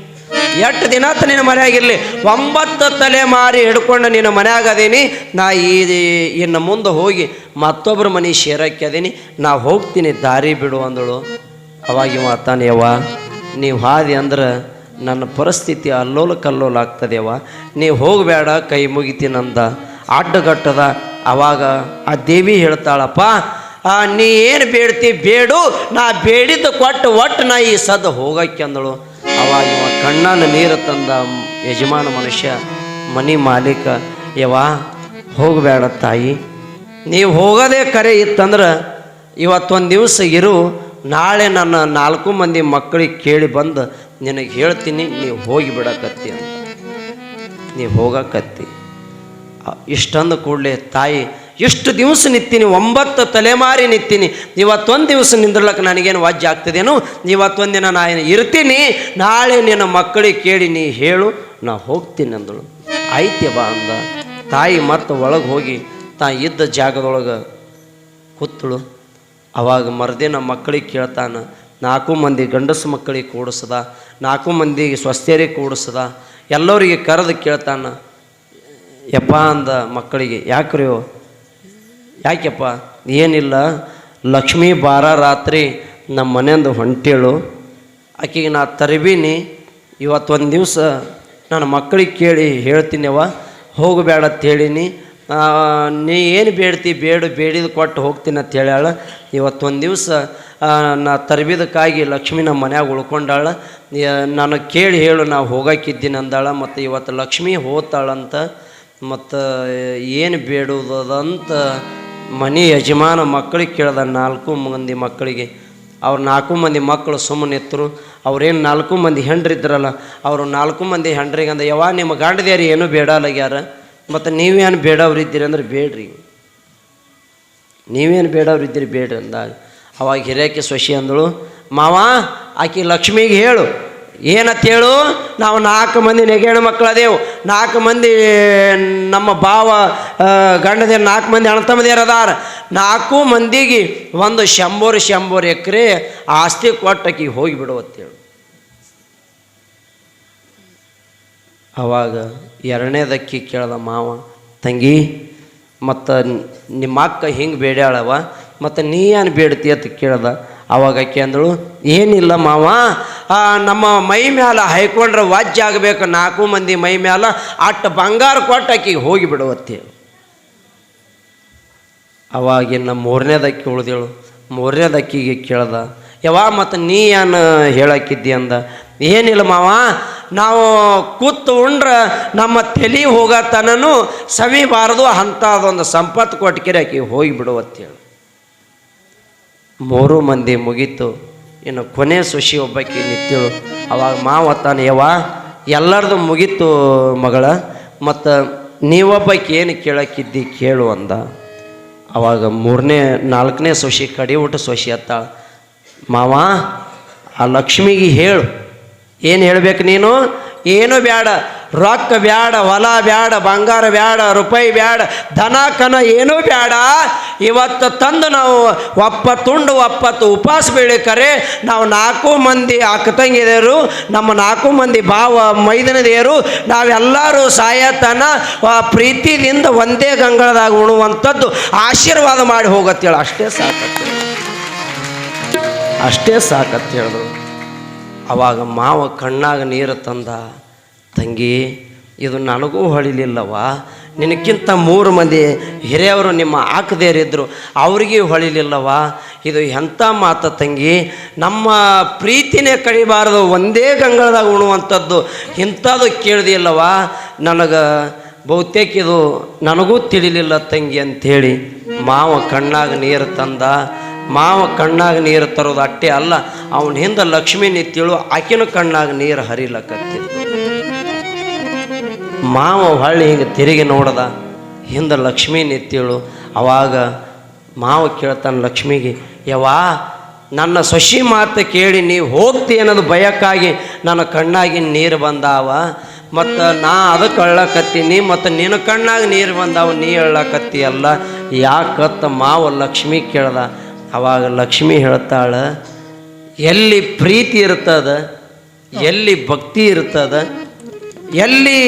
ಎಷ್ಟು ದಿನ ಆತ ನಿನ್ನ ಮನೆಯಾಗಿರಲಿ? ಒಂಬತ್ತು ತಲೆ ಮಾರಿ ಹಿಡ್ಕೊಂಡು ನಿನ್ನ ಮನ್ಯಾಗ ಅದೀನಿ. ನಾ ಈ ಇನ್ನು ಮುಂದೆ ಹೋಗಿ ಮತ್ತೊಬ್ಬರ ಮನೆ ಅದೀನಿ. ನಾ ಹೋಗ್ತೀನಿ ದಾರಿ ಬಿಡು ಅಂದಳು. ಅವಾಗ ಇವ ತಾನೆ ಯವ್ವ ನೀವು ಹಾದಿ ಅಂದ್ರೆ ನನ್ನ ಪರಿಸ್ಥಿತಿ ಅಲ್ಲೋಲ ಕಲ್ಲೋಲ ಆಗ್ತದೆಯವ್ವ ನೀವು ಹೋಗಬೇಡ, ಕೈ ಮುಗಿತೀನಂದ. ಅಡ್ಡಗಟ್ಟದ. ಅವಾಗ ಆ ದೇವಿ ಹೇಳ್ತಾಳಪ್ಪ ನೀ ಏನು ಬೇಡ್ತಿ, ಬೇಡು. ನಾ ಬೇಡಿದ್ದು ಕೊಟ್ಟು ಒಟ್ಟು ನಾ ಈ ಸದ್ದು ಹೋಗಕ್ಕೆ ಅಂದಳು. ಅವಾಗ ಇವ ಕಣ್ಣನ ನೀರು ತಂದ ಯಜಮಾನ ಮನುಷ್ಯ, ಮನಿ ಮಾಲೀಕ ಯವ ಹೋಗಬೇಡ ತಾಯಿ. ನೀವು ಹೋಗೋದೇ ಕರೆ ಇತ್ತಂದ್ರೆ ಇವತ್ತೊಂದು ದಿವಸ ಇರು. ನಾಳೆ ನನ್ನ ನಾಲ್ಕು ಮಂದಿ ಮಕ್ಕಳಿಗೆ ಕೇಳಿ ಬಂದು ನಿನಗೆ ಹೇಳ್ತೀನಿ, ನೀವು ಹೋಗಿ ಬಿಡಕತ್ತಿ ಅಂತ. ನೀವು ಹೋಗಕತ್ತಿ. ಇಷ್ಟಂದು ಕೂಡಲೇ, ತಾಯಿ, ಎಷ್ಟು ದಿವಸ ನಿಂತೀನಿ ಒಂಬತ್ತು ತಲೆಮಾರಿ ನಿಂತೀನಿ ಇವತ್ತೊಂದು ದಿವಸ ನಿಂದ್ರಲಕ್ಕೆ ನನಗೇನು ವಾಜ್ಯ ಆಗ್ತದೇನು? ಇವತ್ತೊಂದು ದಿನ ನಾನು ಇರ್ತೀನಿ? ನಾಳೆ ನಿನ್ನ ಮಕ್ಕಳಿಗೆ ಕೇಳಿ ನೀ ಹೇಳು, ನಾ ಹೋಗ್ತೀನಿ ಅಂದಳು. ಐತೆ ಬಾ ಅಂದ. ತಾಯಿ ಮತ್ತೆ ಒಳಗೆ ಹೋಗಿ, ತಾ ಇದ್ದ ಜಾಗದೊಳಗೆ ಕೂತಳು. ಅವಾಗ ಮರುದಿನ ಮಕ್ಕಳಿಗೆ ಕೇಳ್ತಾನೆ, ನಾಲ್ಕು ಮಂದಿ ಗಂಡಸು ಮಕ್ಕಳಿಗೆ ಕೂಡಿಸ್ದ, ನಾಲ್ಕು ಮಂದಿಗೆ ಸ್ವಸ್ಥರಿಗೆ ಕೂಡಿಸ್ದ, ಎಲ್ಲರಿಗೆ ಕರೆದು ಕೇಳ್ತಾನ ಯಪ್ಪ ಅಂದ ಮಕ್ಕಳಿಗೆ, ಯಾಕ್ರಿ ಯಾಕೆಪ್ಪ ಏನಿಲ್ಲ, ಲಕ್ಷ್ಮೀ ಬಾರ ರಾತ್ರಿ ನಮ್ಮ ಮನೆಯಂದು ಹೊಂಟೇಳು. ಆಕೆಗೆ ನಾ ತರಬೀನಿ ಇವತ್ತೊಂದು ದಿವಸ ನಾನು ಮಕ್ಕಳಿಗೆ ಕೇಳಿ ಹೇಳ್ತೀನಿವ ಹೋಗಬೇಡ ಹೇಳೀನಿ. ನೀ ಏನು ಬೇಡ್ತಿ, ಬೇಡ, ಬೇಡಿದ ಕೊಟ್ಟು ಹೋಗ್ತೀನಿ ಅಂತ ಹೇಳ್ಯಾಳ. ಇವತ್ತೊಂದು ದಿವಸ ನಾ ತರಬೇದಕ್ಕಾಗಿ ಲಕ್ಷ್ಮಿ ನಮ್ಮ ಮನ್ಯಾಗ ಉಳ್ಕೊಂಡಾಳ. ನಾನು ಕೇಳಿ ಹೇಳು ನಾವು ಹೋಗಕ್ಕಿದ್ದೀನಿ ಅಂದಾಳ. ಮತ್ತು ಇವತ್ತು ಲಕ್ಷ್ಮಿ ಹೋತಾಳಂತ ಮತ್ತು ಏನು ಬೇಡುವುದಂತ ಮನೆ ಯಜಮಾನ ಮಕ್ಕಳಿಗೆ ಕೇಳ್ದ ನಾಲ್ಕು ಮಂದಿ ಮಕ್ಕಳಿಗೆ. ಅವ್ರು ನಾಲ್ಕು ಮಂದಿ ಮಕ್ಕಳು ಸುಮ್ಮನೆ ಇತ್ತರು ಅವ್ರೇನು ನಾಲ್ಕು ಮಂದಿ ಹೆಂಡ್ರಿದ್ರಲ್ಲ ಅವರು ನಾಲ್ಕು ಮಂದಿ ಹೆಂಡ್ರಿಗೆ ಅಂದ ಯಾವ ನಿಮ್ಮ ಗಂಡದ್ಯಾರು ಏನೂ ಬೇಡಲಾಗ್ಯಾರ ಮತ್ತು ನೀವೇನು ಬೇಡವ್ರಿದ್ದೀರಿ ಅಂದ್ರೆ ಬೇಡ್ರಿ ನೀವೇನು ಬೇಡವ್ರಿದ್ದೀರಿ ಬೇಡ್ರಿ ಅಂದಾಗ. ಅವಾಗ ಹಿರಿಯಕ್ಕೆ ಸೊಸಿ ಅಂದಳು, ಮಾವ, ಆಕೆ ಲಕ್ಷ್ಮಿಗೆ ಹೇಳು. ಏನಂತ ಹೇಳು? ನಾವು ನಾಲ್ಕು ಮಂದಿ ನೆಗೆಣ ಮಕ್ಕಳು ಅದೇವು. ನಾಲ್ಕು ಮಂದಿ, ನಮ್ಮ ಭಾವ ಗಂಡದೇ ನಾಲ್ಕು ಮಂದಿ ಅಣತಮ್ಮದೇರದಾರ ನಾಲ್ಕು ಮಂದಿಗೆ ಒಂದು ಶಂಬೋರು, ಶಂಬೂರು ಎಕರೆ ಆಸ್ತಿ ಕೊಟ್ಟಕ್ಕೆ ಹೋಗಿಬಿಡುವತ್ತೇಳು ಅವಾಗ ಎರಡನೇದಕ್ಕಿ ಕೇಳ್ದ ಮಾವ, ತಂಗಿ, ಮತ್ತು ನಿಮ್ಮ ಅಕ್ಕ ಹಿಂಗೆ ಬೇಡ್ಯಾಳವ, ಮತ್ತು ನೀ ಏನು ಬೇಡ್ತಿ? ಅಂತ ಕೇಳ್ದ. ಅವಾಗ ಆಕೆ ಅಂದಳು, ಏನಿಲ್ಲ ಮಾವ ನಮ್ಮ ಮೈ ಮ್ಯಾಲ ಹೈಕೊಂಡ್ರೆ ವಾಜ್ಯ ಆಗಬೇಕು. ನಾಲ್ಕು ಮಂದಿ ಮೈ ಮ್ಯಾಲ ಅಟ್ಟು ಬಂಗಾರ ಕೊಟ್ಟು ಆಕಿಗೆ ಹೋಗಿಬಿಡುವತ್ತೆ ಅಂತೇಳಿ ಅವಾಗಿನ್ನ ಮೂರನೇದಕ್ಕಿ ಉಳಿದೇಳು. ಮೂರನೇದಕ್ಕಿಗೆ ಕೇಳ್ದ ಯಾವ ಮತ್ತು ನೀ ಏನು ಹೇಳಕ್ಕಿದ್ದಿ ಅಂದ, ಏನಿಲ್ಲ ಮಾವ, ನಾವು ಕೂತು ಉಂಡ್ರೆ ನಮ್ಮ ತಲೆ ಹೋಗತನೂ ಸವಿಬಾರದು ಅಂಥ ಅದೊಂದು ಸಂಪತ್ತು ಕೊಟ್ಕಿರಿ ಆಕಿಗೆ ಹೋಗಿ ಮೂರು ಮಂದಿ ಮುಗೀತು. ಇನ್ನು ಕೊನೆ ಸುಶಿ ಒಬ್ಬಾಕಿ ನಿತ್ಯಳು ಅವಾಗ ಮಾವ ತಾನೆ ಎಲ್ಲರದು ಮುಗೀತು ಮಗಳ, ಮತ್ತು ನೀವೊಬ್ಬಾಕಿ ಏನು ಕೇಳಕ್ಕಿದ್ದಿ ಕೇಳು ಅಂದ. ಅವಾಗ ಮೂರನೇ, ನಾಲ್ಕನೇ ಸೊಸಿ ಕಡಿ ಊಟ ಸೊಸಿ ಅತ್ತಾಳ ಮಾವ, ಆ ಲಕ್ಷ್ಮಿಗೆ ಹೇಳು. ಏನು ಹೇಳ್ಬೇಕು ನೀನು? ಏನು ಬೇಡ ರೊಕ್ಕ ಬ್ಯಾಡ, ಹೊಲ ಬ್ಯಾಡ, ಬಂಗಾರ ಬ್ಯಾಡ, ರೂಪಾಯಿ ಬ್ಯಾಡ, ದನ, ಕನ ಏನೂ ಬೇಡ ಇವತ್ತು ತಂದು ನಾವು ಒಪ್ಪತ್ತುಂಡು ಒಪ್ಪತ್ತು ಉಪವಾಸ ಬೀಳಿಕರೆ, ನಾವು ನಾಲ್ಕು ಮಂದಿ ಅಕ್ಕ ತಂಗಿದೇರು, ನಮ್ಮ ನಾಲ್ಕು ಮಂದಿ ಭಾವ ಮೈದನದೇರು, ನಾವೆಲ್ಲರೂ ಸಾಯತನ ಪ್ರೀತಿಯಿಂದ ಒಂದೇ ಗಂಗಳದಾಗ ಉಣುವಂಥದ್ದು ಆಶೀರ್ವಾದ ಮಾಡಿ ಹೋಗತ್ತೇಳು. ಅಷ್ಟೇ ಸಾಕು ಅಷ್ಟೇ ಸಾಕತ್ತೇಳು. ಹೇಳಿದ್ರು ಅವಾಗ ಮಾವ ಕಣ್ಣಾಗ ನೀರು ತಂದ ತಂಗಿ, ಇದು ನನಗೂ ಹೊಳಿಲಿಲ್ಲವ ನಿನಕ್ಕಿಂತ ಮೂರು ಮಂದಿ ಹಿರಿಯವರು ನಿಮ್ಮ ಆಕದೇರಿದ್ರು, ಅವ್ರಿಗೆ ಹೊಳಿಲಿಲ್ಲವ ಇದು ಎಂಥ ಮಾತ ತಂಗಿ? ನಮ್ಮ ಪ್ರೀತಿನೇ ಕಡಿಬಾರದು, ಒಂದೇ ಗಂಗಳದಾಗ ಉಣುವಂಥದ್ದು. ಇಂಥದ್ದು ಕೇಳ್ದಿಲ್ಲವ ನನಗೆ ಬಹುತೇಕ ಇದು ನನಗೂ ತಿಳಿಲಿಲ್ಲ ತಂಗಿ ಅಂಥೇಳಿ ಮಾವ ಕಣ್ಣಾಗ ನೀರು ತಂದ. ಮಾವ ಕಣ್ಣಾಗ ನೀರು ತರೋದು ಅಟ್ಟೆ ಅಲ್ಲ. ಅವನ ಹಿಂದೆ ಲಕ್ಷ್ಮೀ ನಿತ್ಯಳು ಆಕಿನ ಕಣ್ಣಾಗ ನೀರು ಹರಿಲಕತ್ತಿತ್ತು ಮಾವ ಹೊಳ್ಳಿ ಹಿಂಗೆ ತಿರುಗಿ ನೋಡದ. ಹಿಂದೆ ಲಕ್ಷ್ಮೀ ನಿಂತಿಳು. ಅವಾಗ ಮಾವ ಕೇಳ್ತಾನೆ ಲಕ್ಷ್ಮಿಗೆ ಯವಾ ನನ್ನ ಸಸಿ ಮಾತು ಕೇಳಿ ನೀವು ಹೋಗ್ತಿ ಅನ್ನೋದು ಭಯಕ್ಕಾಗಿ ನನ್ನ ಕಣ್ಣಾಗಿ ನೀರು ಬಂದಾವ. ಮತ್ತು ನಾ ಅದಕ್ಕೆ ಅಳ್ಳಕತ್ತೀನಿ, ಮತ್ತು ನಿನ್ನ ಕಣ್ಣಾಗ ನೀರು ಬಂದಾವ, ನೀ ಅಲ್ಲ. ಯಾಕತ್ತ ಮಾವ ಲಕ್ಷ್ಮಿ ಕೇಳ್ದ. ಅವಾಗ ಲಕ್ಷ್ಮಿ ಹೇಳ್ತಾಳೆ, ಎಲ್ಲಿ ಪ್ರೀತಿ ಇರ್ತದ, ಎಲ್ಲಿ ಭಕ್ತಿ ಇರ್ತದ ಎಲ್ಲಿ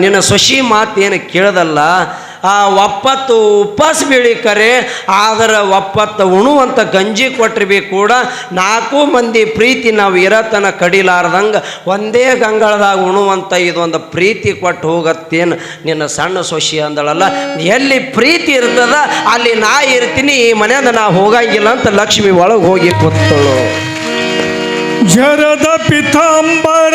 ನಿನ್ನ ಸೊಸಿ ಮಾತೇನು ಕೇಳದಲ್ಲ, ಆ ಒಪ್ಪತ್ತು ಉಪವಾಸ ಬೀಳಿ ಕರೆ, ಆದ್ರೆ ಒಪ್ಪತ್ತು ಉಣುವಂಥ ಗಂಜಿ ಕೊಟ್ಟರೆ ಬಿ ಕೂಡ ನಾಲ್ಕು ಮಂದಿ ಪ್ರೀತಿ ನಾವು ಇರತನ ಕಡಿಲಾರ್ದಂಗೆ ಒಂದೇ ಗಂಗಳದಾಗ ಉಣುವಂಥ ಇದೊಂದು ಪ್ರೀತಿ ಕೊಟ್ಟು ಹೋಗತ್ತೇನು ನಿನ್ನ ಸಣ್ಣ ಸೊಸಿ ಅಂದಳಲ್ಲ. ಎಲ್ಲಿ ಪ್ರೀತಿ ಇರ್ತದ, ಅಲ್ಲಿ ನಾ ಇರ್ತೀನಿ, ಈ ಮನೆಯಿಂದ ನಾ ಹೋಗಂಗಿಲ್ಲ ಅಂತ ಲಕ್ಷ್ಮಿ ಒಳಗೆ ಹೋಗಿ ಕೂತಳು. ಜರದ ಪಿತಾಂಬರ